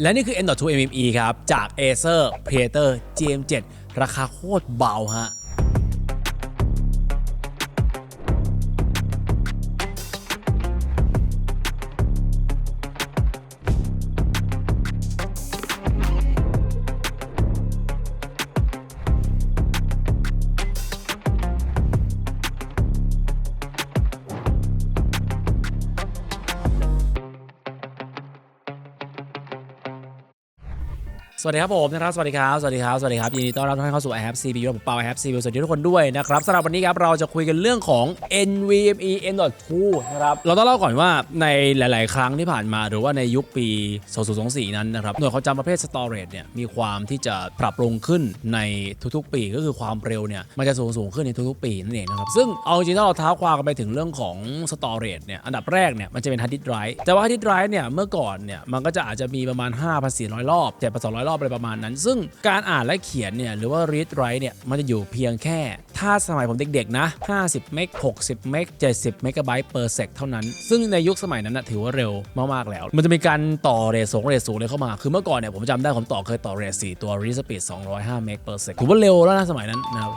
และนี่คือ N.2 MME ครับ จาก Acer Predator GM7 ราคาโคตรเบาฮะ สวัสดีครับผมนะครับสวัสดีครับสวัสดีครับสวัสดีครับยินดีต้อนรับทุกท่านเข้าสู่ i have CPU ผมเปา i have CPU สวัสดีทุกคนด้วยนะครับสำหรับวันนี้ครับเราจะคุยกันเรื่องของ NVMe N.2 นะครับเราต้องเล่าก่อนว่าในหลาย ๆ ครั้งที่ผ่านมาหรือว่าในยุคปี 2024 นั้นนะครับหน่วยความจำประเภท storage เนี่ยมีความที่จะปรับปรุงขึ้นในทุก ๆ ปี ก็คือความเร็วเนี่ยมันจะสูงสูงขึ้นในทุก ๆ ปีนั่นเองนะครับซึ่งเอาจริงๆถ้าเราเท้าความกันไปถึงเรื่องของ storage เนี่ยอันดับแรกเนี่ยมันจะเป็น hard drive แต่ว่า hard drive เนี่ยเมื่อก่อนเนี่ยมันก็จะอาจจะมีประมาณ5,400รอบ7,200รอบอะไรประมาณนั้น ซึ่งการอ่านและเขียนเนี่ยหรือว่า read write เนี่ยมันจะอยู่เพียงแค่ถ้าสมัยผมเด็กๆนะ 50 เมก 60 เมก 70 เมกะไบต์ per sec เท่านั้น ซึ่งในยุคสมัยนั้นนะถือว่าเร็วมากๆแล้ว มันจะมีการต่อเรทสูงเรทสูงเลยเข้ามา คือเมื่อก่อนเนี่ยผมจำได้ผมต่อเคยต่อเรท4ตัว read speed 205 เมก per sec ถือว่าเร็วแล้วนะสมัยนั้นนะครับ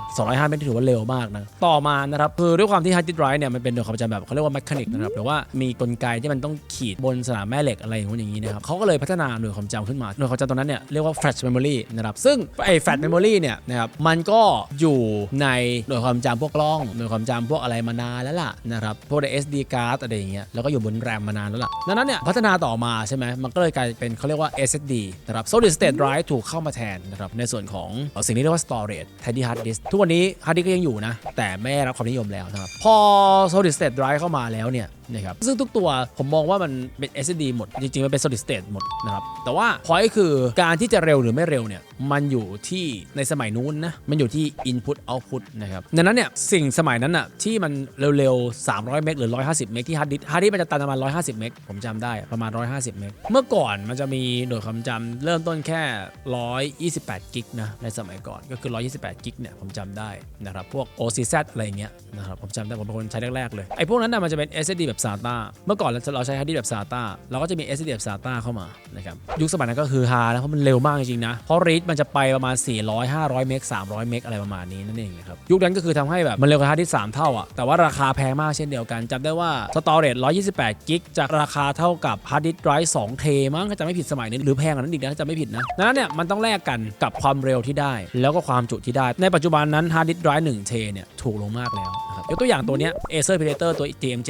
205 เมกถือว่าเร็วมากนะ ต่อมานะครับคือด้วยความที่ hard disk drive เนี่ยมันเป็นหน่วยความจำแบบเขาเรียกว่า mechanic นะครับหรือว่ามีกลไกที่มันต้องขีดบนสนามแม่เหล็กอะไรอย่างนี้นะครับเขาก็เลยพัฒนาหน่วยความจำขึ้นมาหน่วยความจำตัวนั้นเนี่ยเรียกว่า flash memory นะครับซึ่งไอ้ flash memory เนี่ยนะครับมันก็อยู่ในหน่วยความจำพวกกล้องหน่วยความจำพวกอะไรมานานแล้วล่ะนะครับพวกใน SD card อะไรอย่างเงี้ยแล้วก็อยู่บนแรมมานานแล้วล่ะดังนั้นเนี่ยพัฒนาต่อมาใช่ไหมมันก็เลยกลายเป็นเขาเรียกว่า SSD นะครับ solid state drive ถูกเข้ามาแทนนะครับในส่วนของสิ่งที่เรียกว่า storage แทนที่ hard disk ทุกวันนี้ hard disk ก็ยังอยู่นะแต่ไม่ได้รับความนิยมแล้วนะครับพอ solid state drive เข้ามาแล้วเนี่ย นะครับซึ่งทุกตัวผมมองว่ามันเป็น SSD หมด จริง ๆ มันเป็น solid state หมดนะครับ แต่ว่า point คือการที่จะเร็วหรือไม่เร็วเนี่ยมันอยู่ที่ในสมัยนู้นนะ มันอยู่ที่ input output นะครับดังนั้นเนี่ยสิ่งสมัยนั้นอะที่มันเร็วๆ 300 เมกหรือ 150 เมกที่ hard disk hard disk มันจะตันประมาณ 150 เมกผมจำได้ประมาณ 150 เมกเมื่อก่อนมันจะมีหน่วยความจำเริ่มต้นแค่ 128 กิกนะในสมัยก่อนก็คือ 128 กิกเนี่ยผมจำได้นะครับพวก OCZ อะไรเงี้ยนะครับผมจำได้ผมเป็นคนใช้แรกๆเลยไอ้พวกนั้นน่ะมันจะเป็น SSD แบบ SATA เมื่อก่อนเราเราใช้ hard disk แบบ SATA เราก็จะมี SSD แบบ SATA เข้ามานะครับยุคสมัยนั้นก็คือฮานะเพราะมันเร็วมากจริงๆนะ เพราะ read มันจะไปประมาณ 400 500 เมก300 เมกอะไรประมาณนี้นั่นเองนะครับยุคนั้นก็คือทำให้แบบมันเร็วกว่า hard disk 3เท่าอะแต่ว่าราคาแพงมากเช่นเดียวกันจำได้ว่า storage 128กิกจากราคาเท่ากับ hard disk drive 2เทมั้งถ้าจะไม่ผิดสมัยนี้หรือแพงกว่านั้นอีกนะถ้าจะไม่ผิดนะนั้นเนี่ยมันต้องแลกกันกับความเร็วที่ได้ แล้วก็ความจุที่ได้ ในปัจจุบันนั้น hard disk drive 1เทเนี่ยถูกลงมากแล้ว ครับ ยกตัวอย่างตัวเนี้ย Acer Predator ตัว GM7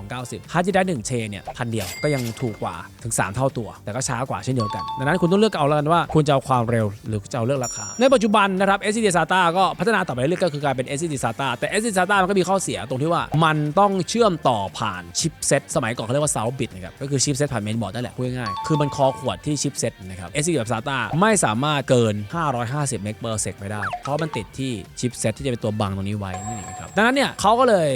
3290 hard disk drive 1เทเนี่ยพันเดียวก็ยังถูกกว่าถึง 3 เท่าตัว แต่ก็ช้ากว่าเช่นเดียวกัน ดังนั้นคุณต้องเลือกเอาแล้วกันว่าคุณจะเอาความเร็วหรือจะเอาเลือกราคา ในปัจจุบันนะครับ SSD SATA ก็พัฒนาต่อไปเรื่อยๆก็คือกลายเป็น SSD SATA แต่ SSD SATA มันก็มีข้อเสียตรงที่ว่ามันต้องเชื่อมต่อผ่านชิปเซตสมัยก่อนเขาเรียกว่า South bit นะครับก็คือชิปเซตผ่านเมนบอร์ดนั่นแหละพูดง่ายๆคือมันคอขวดที่ชิปเซตนะครับ SSD แบบ SATA ไม่สามารถเกิน 550เมก per sec ไปได้ เพราะมันติดที่ชิปเซตที่จะเป็นตัวบังตรงนี้ไว้นั่นเองครับดังนั้นเนี่ยเขาก็เลย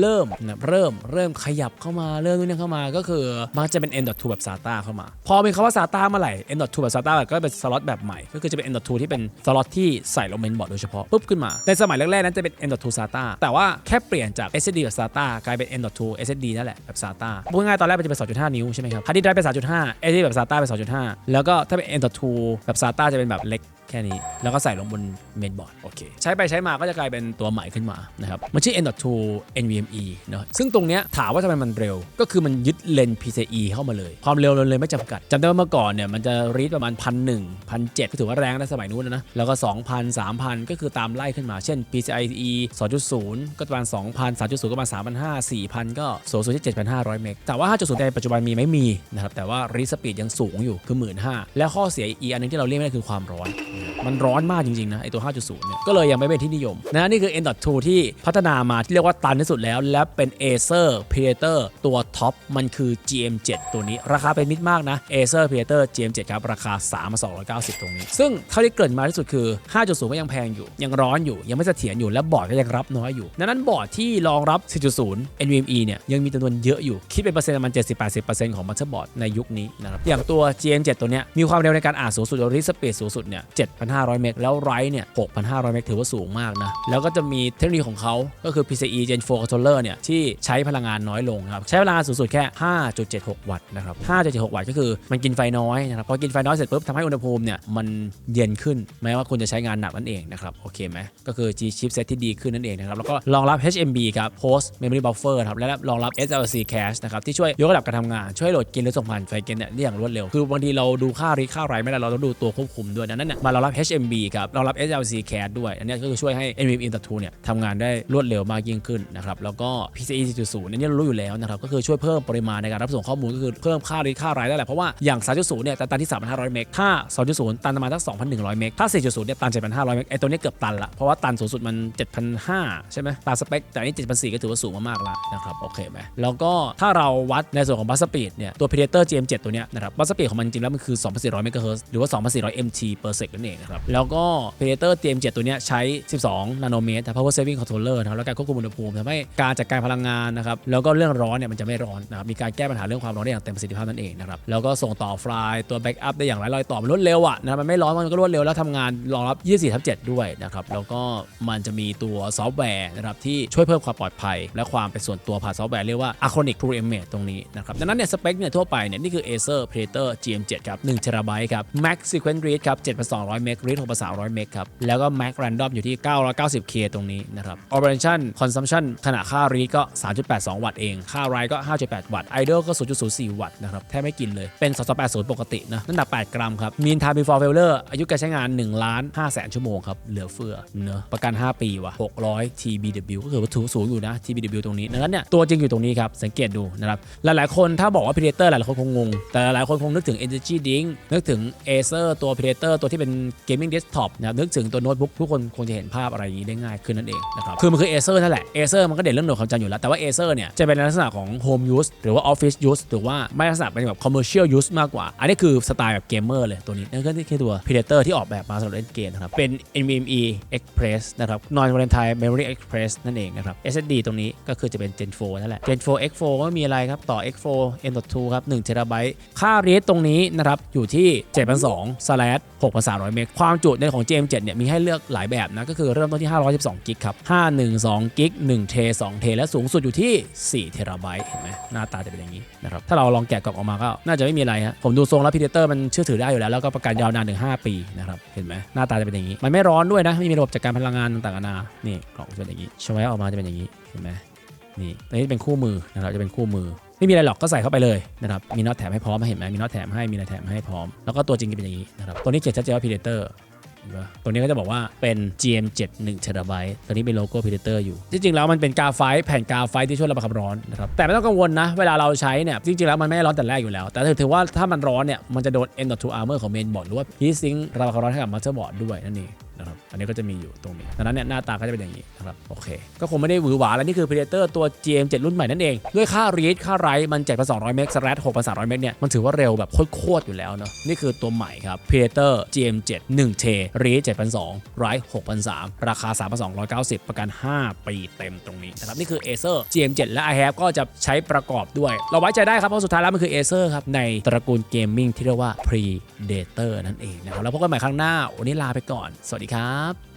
เริ่มนะเริ่มเริ่มขยับเข้ามาเริ่มนู่นนี่เข้ามาก็คือมันจะเป็น N.2 แบบ SATA เข้ามา พอเป็นคำว่า SATA เมื่อไหร่ N.2 แบบ SATA ก็เป็นสล็อตแบบใหม่ ก็คือจะเป็น N.2 ที่เป็นสล็อตที่ใส่ลงเมนบอร์ดโดยเฉพาะปุ๊บขึ้นมา ในสมัยแรกๆนั้นจะเป็น N.2 SATA แต่ว่าแค่เปลี่ยนจาก SSD แบบ SATA กลายเป็น N.2 SSD นั่นแหละแบบ SATA พูดง่ายๆตอนแรกมันจะเป็น 2.5 นิ้วใช่ไหมครับฮาร์ดดิสก์ไดรฟ์เป็น 3.5 SSD แบบ SATA เป็น 2.5 แล้วก็ถ้าเป็น N.2 แบบ SATA จะเป็นแบบเล็ก แค่นี้ แล้วก็ใส่ลงบนเมนบอร์ดโอเคใช้ไปใช้มาก็จะกลายเป็นตัวใหม่ขึ้นมานะครับมันชื่อ N.2 NVMe เนอะซึ่งตรงเนี้ยถามว่าทำไมมันเร็ว ก็คือมันยึดเลน PCIe เข้ามาเลย ความเร็วเราเลยไม่จำกัดจำได้ว่าเมื่อก่อนเนี่ยมันจะรีดประมาณพันหนึ่งพันเจ็ดถือว่าแรงในสมัยนู้นนะแล้วก็ 2,000 3,000 ก็คือตามไล่ขึ้นมาเช่น PCIe 2.0 ก็ประมาณ2,000 3.0 ก็ประมาณ3,500 4,000 ก็สูงสุดที่7,500 เมกแต่ว่า 5.0 ในปัจจุบันมีไหม่มีนะครับแต่ว่ารีสปีดยังสูงอยู่คือ 15,000 แล้วข้อเสียอีกอันหนึงที่เราเรียกไม่ได้คือความร้อนมันร้อนมากจริงๆนะไอตัว 5.0 เนี่ย ก็เลยยังไม่เป็นที่นิยมนะนี่คือ N.2 ที่พัฒนามาที่เรียกว่าตันที่สุดแล้ว และเป็น Acer Predator ตัวท็อป มันคือ GM7 ตัวนี้ ราคาเป็นมิตรมากนะ Acer Predator GM7 ครับ ราคา 3,290 ตรงนี้ ซึ่งเท่าที่เกริ่นมาที่สุดคือ 5.0 ก็ยังแพงอยู่ ยังร้อนอยู่ ยังไม่เสถียรอยู่ และบอร์ดก็ยังรับน้อยอยู่ ดังนั้นบอร์ดที่รองรับ 4.0 NVMe เนี่ย ยังมีจำนวนเยอะอยู่ คิดเป็นเปอร์เซ็นต์ประมาณ70-80%ของมั t เ e r b o a r d ในยุคนี้นะครับ อย่างตัว GM7 ตัวเนี้ย มีความเร็วในการอ่านสูงสุดหรือ read speed สูงสุดเนี่ย7,500 เมกแล้วไรเนี่ย 6,500 เมกถือว่าสูงมากนะ แล้วก็จะมีเทคโนโลยีของเขาก็คือ PCIe Gen 4 controller เนี่ย ที่ใช้พลังงานน้อยลงครับ ใช้เวลาสูงสุดแค่ 5.76 วัตต์นะครับ 5.76 วัตต์ก็คือมันกินไฟน้อยนะครับ พอกินไฟน้อยเสร็จปุ๊บทำให้อุณหภูมิเนี่ยมันเย็นขึ้นแม้ว่าคุณจะใช้งานหนักนั่นเองนะครับโอเคไหมก็คือ G chipset ที่ดีขึ้นนั่นเองนะครับแล้วก็รองรับ HMB ครับ Host Memory Buffer ครับและรองรับ SLC Cache นะครับที่ช่วยยกระดับการทำงานช่วยโหลดเกมหรือส่งผ่านไฟเกมเนี่ยได้อย่างรวดเร็วคือบางทีเราดูค่ารีค่าไรไม่ได้เราต้องดูตัวควบคุมด้วยดังนั้นเนี่ยมารองรับ HMB ครับเรองรับ SLC Cache ด้วย อันนี้ก็คือช่วยให้ NVM Intel 2เนี่ยทำงานได้รวดเร็วมากยิ่งขึ้นนะครับแล้วก็ PCIe 4.0อันนี้เรารู้อยู่แล้วนะครับก็คือช่วยเพิ่มปริมาณในการรับส่งข้อมูลก็คือเพิ่มค่ารีค่าไรได้แหละเพราะว่าอย่าง3.0เนี่ยตันที่ 3,500 เมกถ้า2.0 ตันประมาณสัก2,100 เมกถ้า4.0เนี่ยตัน 7,500 เมกไอตัวนี้เกือบตันละเพราะว่าตันสูงสุดมัน 7,500 ใช่ไหมตามสเปค แต่นี้7,400 ก็ถือว่าสูงมากๆแล้วนะครับโอเคไหมแล้วก็ถ้าเราวัดในส่วนของบัสสปีดเนี่ยตัว Predator GM7 ตัวเนี้ยนะครับบัสสปีดของมันจริงแล้วมันคือ 2,400 เมกะเฮิรตซ์หรือว่า 2,400 MT per second นั่นเองนะครับ แล้วก็ Predator GM7 ตัวนี้ใช้ 12 นาโนเมตร power saving controller นะครับ แล้วการควบคุมอุณหภูมิทำให้การจัดการพลังงานนะครับ แล้วก็เรื่องร้อนเนี่ยมันจะไม่ร้อนนะครับ มีการแก้ปัญหาเรื่องความร้อนได้อย่างเต็มประสิทธิภาพนั่นเองนะครับ แล้วก็ส่งต่อไฟล์ตัวแบ็กอัพได้อย่างไร้รอยต่อมันรวดเร็วอะนะครับมันไม่ร้อนมันก็รวดเร็วแล้วทำงานรองรับ 24ทับ7ด้วยนะครับ แล้วก็มันจะมีตัวซอฟต์แวร์นะครับที่ช่วยเพิ่มความปลอดภัย และความเป็นส่วนตัวผ่านซอฟต์แวร์เรียกว่า Acronic True Image ตรงนี้นะครับดังนั้นเนี่ยสเปคเนี่ยทั่วไปเนี่ยนี่คือ Acer Predator GM7 ครับ1 t b ครับ Max Sequence Read ครับ7,200 เมก Read 6,300 เมกครับ แล้วก็ Max Random อยู่ที่ 990K ตรงนี้นะครับ Operation Consumption ขณะค่า Read ก็ 3.82 วัตต์เอง ค่า Write ก็ 5.8 วัตต์ Idle ก็ 0.04 วัตต์นะครับ แทบไม่กินเลย เป็น2280 ปกตินะ น้ำหนัก 8 กรัมครับ Mean Time Before Failure อายุการใช้งาน1ล้าน5แสนชั่วโมงครับ เหลือเฟือเนอะประกัน 5 ปีว่ะ600 TBW ก็คือว่าถูสูงอยู่นะ TBW ตรงนี้ดังนั้นเนี่ยตัวจริงอยู่ตรงนี้ครับสังเกตดูนะครับหลายๆคนถ้าบอกว่า Predator หลายๆคนคงงงแต่หลายๆคนคงนึกถึง Energy Drink นึกถึง Acer ตัว Predator ตัวที่เป็น Gaming Desktop นะครับนึกถึงตัวโน้ตบุ๊กทุกคนคงจะเห็นภาพอะไรอย่างนี้ได้ง่ายขึ้นนั่นเองนะครับคือมันคือ Acer นั่นแหละ Acer มันก็เด่นเรื่องหน่วยความจำอยู่แล้ว แต่ว่า Acer เนี่ยจะเป็นลักษณะของ Home Use หรือว่า Office Use หรือว่าไม่ลักษณะเป็นแบบ Commercial Use มากกว่า อันนี้คือสไตล์แบบเกมเมอร์เลยตัวนี้นั่นก็คือตัว Predator ที่ออกแบบมาสำหรับเล่นเกมนะครับเป็น NVMe Express นะครับ Non Volatile Memory Express นั่นเองนะครับ SSD ตรงนี้ก็คือจะเป็น Gen 4นั่นแหละ Gen 4 X4 ก็มีอะไรครับต่อ X4 M.2 ครับ1 TB ค่า read ตรงนี้นะครับอยู่ที่7,200 slash 6,300เมกความจุในของ GM7 เนี่ยมีให้เลือกหลายแบบนะก็คือเริ่มต้นที่ 512 กิกครับ 512 กิก1เท2เทและสูงสุดอยู่ที่ 4 เทราไบต์เห็นไหมหน้าตาจะเป็นอย่างนี้นะครับถ้าเราลองแกะกล่องออกมาก็น่าจะไม่มีอะไรฮะผมดูทรงแล้ว Predator มันเชื่อถือได้อยู่แล้ว แล้วก็ประกันยาวนานถึง 5 ปีนะครับเห็นไหมหน้าตาจะเป็นอย่างนี้ มันไม่ร้อนด้วยนะไม่มีระบบจัดการพลังงานต่างๆนานานี่กล่องจะเป็นอย่างนี้ชไว้ออกมาจะเป็นอย่างนี้เห็นไหมนี่ตัวนี้เป็นคู่มือนะครับจะเป็นคู่มือ ไม่มีอะไรหรอกก็ใส่เข้าไปเลยนะครับมีน็อตแถมให้พร้อมเห็นไหมมีน็อตแถมให้มีอะไรแถมให้พร้อมแล้วก็ตัวจริงจะเป็นอย่างนี้นะครับตัวนี้เขียนชัดเจนว่า Predator ตัวนี้ก็จะบอกว่าเป็น GM7 1 t b ตัวนี้เป็นโลโก้ Predator อยู่ จริง ๆ แล้วมันเป็นกาไฟแผ่นกาไฟที่ช่วยระบายความร้อนนะครับ แต่ไม่ต้องกังวลนะ เวลาเราใช้เนี่ย จริง ๆ แล้วมันไม่ร้อนแต่แรกอยู่แล้ว แต่ถือว่าถ้ามันร้อนเนี่ย มันจะโดน M.2 armor ของ mainboard หรือว่า heat sink ระบายความร้อนให้กับ motherboard ด้วยนั่นเอง นะครับอันนี้ก็จะมีอยู่ตรงนี้ดังนั้นเนี่ยหน้าตาก็จะเป็นอย่างนี้นะครับโอเค ก็คงไม่ได้หวือหวาแล้วนี่คือ Predator ตัว GM7 รุ่นใหม่นั่นเอง ด้วยค่า read ค่า write มัน7,200เมก slash 6,300เมกเนี่ยมันถือว่าเร็วแบบโคตรๆอยู่แล้วเนาะนี่คือตัวใหม่ครับ Predator GM7 1 t read 7,200 write 6,300ราคา 3,290 ประกัน 5 ปีเต็มตรงนี้นะครับนี่คือ Acer GM7 และ i have ก็จะใช้ประกอบด้วย เราไว้ใจได้ครับเพราะสุดท้ายแล้วมันคือ Acer ครับในตระกูลเกมมิ่งที่เรียกว่า Predator นั่นเองนะครับแล้วพบกันใหม่ครั้งหน้าวันนี้ลาไปก่อนสวัสดีครับ